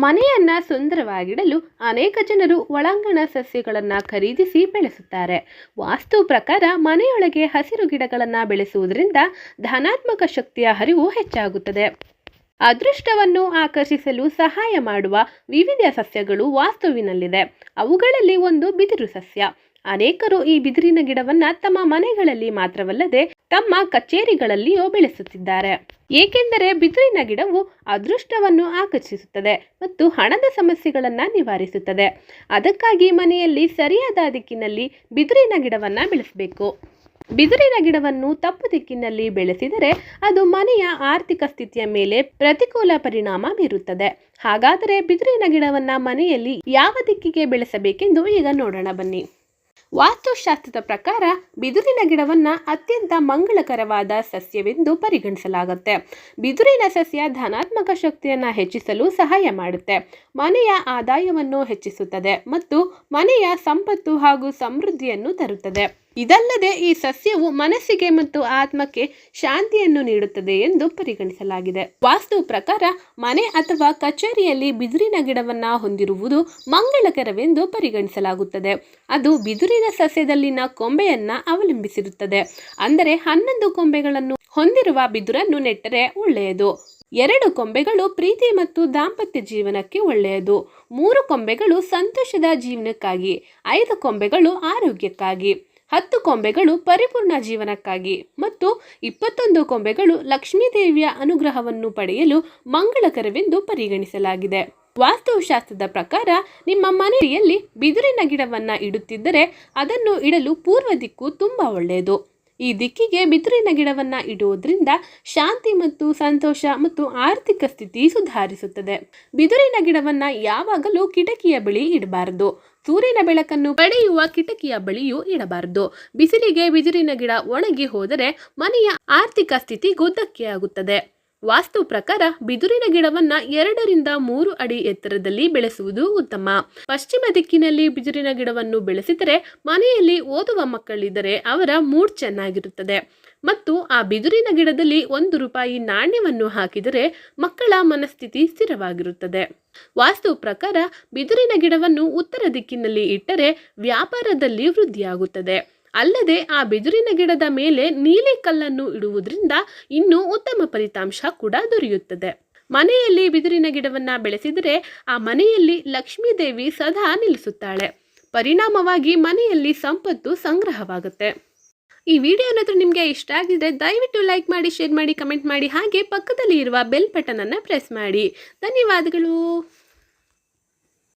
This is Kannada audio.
ಮನೆಯನ್ನ ಸುಂದರವಾಗಿಡಲು ಅನೇಕ ಜನರು ಒಳಾಂಗಣ ಸಸ್ಯಗಳನ್ನು ಖರೀದಿಸಿ ಬೆಳೆಸುತ್ತಾರೆ. ವಾಸ್ತು ಪ್ರಕಾರ ಮನೆಯೊಳಗೆ ಹಸಿರು ಗಿಡಗಳನ್ನು ಬೆಳೆಸುವುದರಿಂದ ಧನಾತ್ಮಕ ಶಕ್ತಿಯ ಹರಿವು ಹೆಚ್ಚಾಗುತ್ತದೆ. ಅದೃಷ್ಟವನ್ನು ಆಕರ್ಷಿಸಲು ಸಹಾಯ ಮಾಡುವ ವಿವಿಧ ಸಸ್ಯಗಳು ವಾಸ್ತುವಿನಲ್ಲಿದೆ. ಅವುಗಳಲ್ಲಿ ಒಂದು ಬಿದಿರು ಸಸ್ಯ. ಅನೇಕರು ಈ ಬಿದಿರಿನ ಗಿಡವನ್ನು ತಮ್ಮ ಮನೆಗಳಲ್ಲಿ ಮಾತ್ರವಲ್ಲದೆ ತಮ್ಮ ಕಚೇರಿಗಳಲ್ಲಿಯೂ ಬೆಳೆಸುತ್ತಿದ್ದಾರೆ. ಏಕೆಂದರೆ ಬಿದಿರಿನ ಗಿಡವು ಅದೃಷ್ಟವನ್ನು ಆಕರ್ಷಿಸುತ್ತದೆ ಮತ್ತು ಹಣದ ಸಮಸ್ಯೆಗಳನ್ನು ನಿವಾರಿಸುತ್ತದೆ. ಅದಕ್ಕಾಗಿ ಮನೆಯಲ್ಲಿ ಸರಿಯಾದ ದಿಕ್ಕಿನಲ್ಲಿ ಬಿದಿರಿನ ಗಿಡವನ್ನು ಬೆಳೆಸಬೇಕು. ಬಿದಿರಿನ ಗಿಡವನ್ನು ತಪ್ಪು ದಿಕ್ಕಿನಲ್ಲಿ ಬೆಳೆಸಿದರೆ ಅದು ಮನೆಯ ಆರ್ಥಿಕ ಸ್ಥಿತಿಯ ಮೇಲೆ ಪ್ರತಿಕೂಲ ಪರಿಣಾಮ ಬೀರುತ್ತದೆ. ಹಾಗಾದರೆ ಬಿದಿರಿನ ಗಿಡವನ್ನು ಮನೆಯಲ್ಲಿ ಯಾವ ದಿಕ್ಕಿಗೆ ಬೆಳೆಸಬೇಕೆಂದು ಈಗ ನೋಡೋಣ ಬನ್ನಿ. ವಾಸ್ತುಶಾಸ್ತ್ರದ ಪ್ರಕಾರ ಬಿದಿರಿನ ಗಿಡವನ್ನು ಅತ್ಯಂತ ಮಂಗಳಕರವಾದ ಸಸ್ಯವೆಂದು ಪರಿಗಣಿಸಲಾಗುತ್ತೆ. ಬಿದಿರಿನ ಸಸ್ಯ ಧನಾತ್ಮಕ ಶಕ್ತಿಯನ್ನು ಹೆಚ್ಚಿಸಲು ಸಹಾಯ ಮಾಡುತ್ತೆ. ಮನೆಯ ಆದಾಯವನ್ನು ಹೆಚ್ಚಿಸುತ್ತದೆ ಮತ್ತು ಮನೆಯ ಸಂಪತ್ತು ಹಾಗೂ ಸಮೃದ್ಧಿಯನ್ನು ತರುತ್ತದೆ. ಇದಲ್ಲದೆ ಈ ಸಸ್ಯವು ಮನಸ್ಸಿಗೆ ಮತ್ತು ಆತ್ಮಕ್ಕೆ ಶಾಂತಿಯನ್ನು ನೀಡುತ್ತದೆ ಎಂದು ಪರಿಗಣಿಸಲಾಗಿದೆ. ವಾಸ್ತು ಪ್ರಕಾರ ಮನೆ ಅಥವಾ ಕಚೇರಿಯಲ್ಲಿ ಬಿದಿರಿನ ಗಿಡವನ್ನ ಹೊಂದಿರುವುದು ಮಂಗಳಕರವೆಂದು ಪರಿಗಣಿಸಲಾಗುತ್ತದೆ. ಅದು ಬಿದಿರಿನ ಸಸ್ಯದಲ್ಲಿನ ಕೊಂಬೆಯನ್ನ ಅವಲಂಬಿಸಿರುತ್ತದೆ. ಅಂದರೆ ಹನ್ನೊಂದು ಕೊಂಬೆಗಳನ್ನು ಹೊಂದಿರುವ ಬಿದಿರನ್ನು ನೆಟ್ಟರೆ ಒಳ್ಳೆಯದು. ಎರಡು ಕೊಂಬೆಗಳು ಪ್ರೀತಿ ಮತ್ತು ದಾಂಪತ್ಯ ಜೀವನಕ್ಕೆ ಒಳ್ಳೆಯದು. ಮೂರು ಕೊಂಬೆಗಳು ಸಂತೋಷದ ಜೀವನಕ್ಕಾಗಿ, ಐದು ಕೊಂಬೆಗಳು ಆರೋಗ್ಯಕ್ಕಾಗಿ. ಹತ್ತು ಕೊಂಬೆಗಳು ಪರಿಪೂರ್ಣ ಜೀವನಕ್ಕಾಗಿ ಮತ್ತು ಇಪ್ಪತ್ತೊಂದು ಕೊಂಬೆಗಳು ಲಕ್ಷ್ಮೀದೇವಿಯ ಅನುಗ್ರಹವನ್ನು ಪಡೆಯಲು ಮಂಗಳಕರವೆಂದು ಪರಿಗಣಿಸಲಾಗಿದೆ. ವಾಸ್ತುಶಾಸ್ತ್ರದ ಪ್ರಕಾರ ನಿಮ್ಮ ಮನೆಯಲ್ಲಿ ಬಿದಿರಿನ ಗಿಡವನ್ನು ಇಡುತ್ತಿದ್ದರೆ ಅದನ್ನು ಇಡಲು ಪೂರ್ವ ದಿಕ್ಕು ತುಂಬ ಒಳ್ಳೆಯದು. ಈ ದಿಕ್ಕಿಗೆ ಬಿದಿರಿನ ಗಿಡವನ್ನು ಇಡುವುದರಿಂದ ಶಾಂತಿ ಮತ್ತು ಸಂತೋಷ ಮತ್ತು ಆರ್ಥಿಕ ಸ್ಥಿತಿ ಸುಧಾರಿಸುತ್ತದೆ. ಬಿದಿರಿನ ಗಿಡವನ್ನು ಯಾವಾಗಲೂ ಕಿಟಕಿಯ ಬಳಿ ಇಡಬಾರದು. ಸೂರ್ಯನ ಬೆಳಕನ್ನು ಪಡೆಯುವ ಕಿಟಕಿಯ ಬಳಿಯೂ ಇಡಬಾರದು. ಬಿಸಿಲಿಗೆ ಬಿದಿರಿನ ಗಿಡ ಒಣಗಿ ಹೋದರೆ ಮನೆಯ ಆರ್ಥಿಕ ಸ್ಥಿತಿಗೂ ಧಕ್ಕೆಯಾಗುತ್ತದೆ. ವಾಸ್ತು ಪ್ರಕಾರ ಬಿದುರಿನ ಗಿಡವನ್ನ ಎರಡರಿಂದ ಮೂರು ಅಡಿ ಎತ್ತರದಲ್ಲಿ ಬೆಳೆಸುವುದು ಉತ್ತಮ. ಪಶ್ಚಿಮ ದಿಕ್ಕಿನಲ್ಲಿ ಬಿದಿರಿನ ಗಿಡವನ್ನು ಬೆಳೆಸಿದರೆ ಮನೆಯಲ್ಲಿ ಓದುವ ಮಕ್ಕಳಿದ್ದರೆ ಅವರ ಮೂಡ್ ಚೆನ್ನಾಗಿರುತ್ತದೆ. ಮತ್ತು ಆ ಬಿದುರಿನ ಗಿಡದಲ್ಲಿ ಒಂದು ರೂಪಾಯಿ ನಾಣ್ಯವನ್ನು ಹಾಕಿದರೆ ಮಕ್ಕಳ ಮನಸ್ಥಿತಿ ಸ್ಥಿರವಾಗಿರುತ್ತದೆ. ವಾಸ್ತು ಪ್ರಕಾರ ಬಿದುರಿನ ಗಿಡವನ್ನು ಉತ್ತರ ದಿಕ್ಕಿನಲ್ಲಿ ಇಟ್ಟರೆ ವ್ಯಾಪಾರದಲ್ಲಿ ವೃದ್ಧಿಯಾಗುತ್ತದೆ. ಅಲ್ಲದೆ ಆ ಬಿದಿರಿನ ಗಿಡದ ಮೇಲೆ ನೀಲಿ ಕಲ್ಲನ್ನು ಇಡುವುದರಿಂದ ಇನ್ನೂ ಉತ್ತಮ ಫಲಿತಾಂಶ ಕೂಡ ದೊರೆಯುತ್ತದೆ. ಮನೆಯಲ್ಲಿ ಬಿದಿರಿನ ಗಿಡವನ್ನು ಬೆಳೆಸಿದರೆ ಆ ಮನೆಯಲ್ಲಿ ಲಕ್ಷ್ಮೀ ದೇವಿ ಸದಾ ನಿಲ್ಲಿಸುತ್ತಾಳೆ. ಪರಿಣಾಮವಾಗಿ ಮನೆಯಲ್ಲಿ ಸಂಪತ್ತು ಸಂಗ್ರಹವಾಗುತ್ತೆ. ಈ ವಿಡಿಯೋ ಏನಾದರೂ ನಿಮಗೆ ಇಷ್ಟ ಆಗಿದ್ರೆ ದಯವಿಟ್ಟು ಲೈಕ್ ಮಾಡಿ, ಶೇರ್ ಮಾಡಿ, ಕಮೆಂಟ್ ಮಾಡಿ ಹಾಗೆ ಪಕ್ಕದಲ್ಲಿ ಇರುವ ಬೆಲ್ ಬಟನನ್ನು ಪ್ರೆಸ್ ಮಾಡಿ. ಧನ್ಯವಾದಗಳು.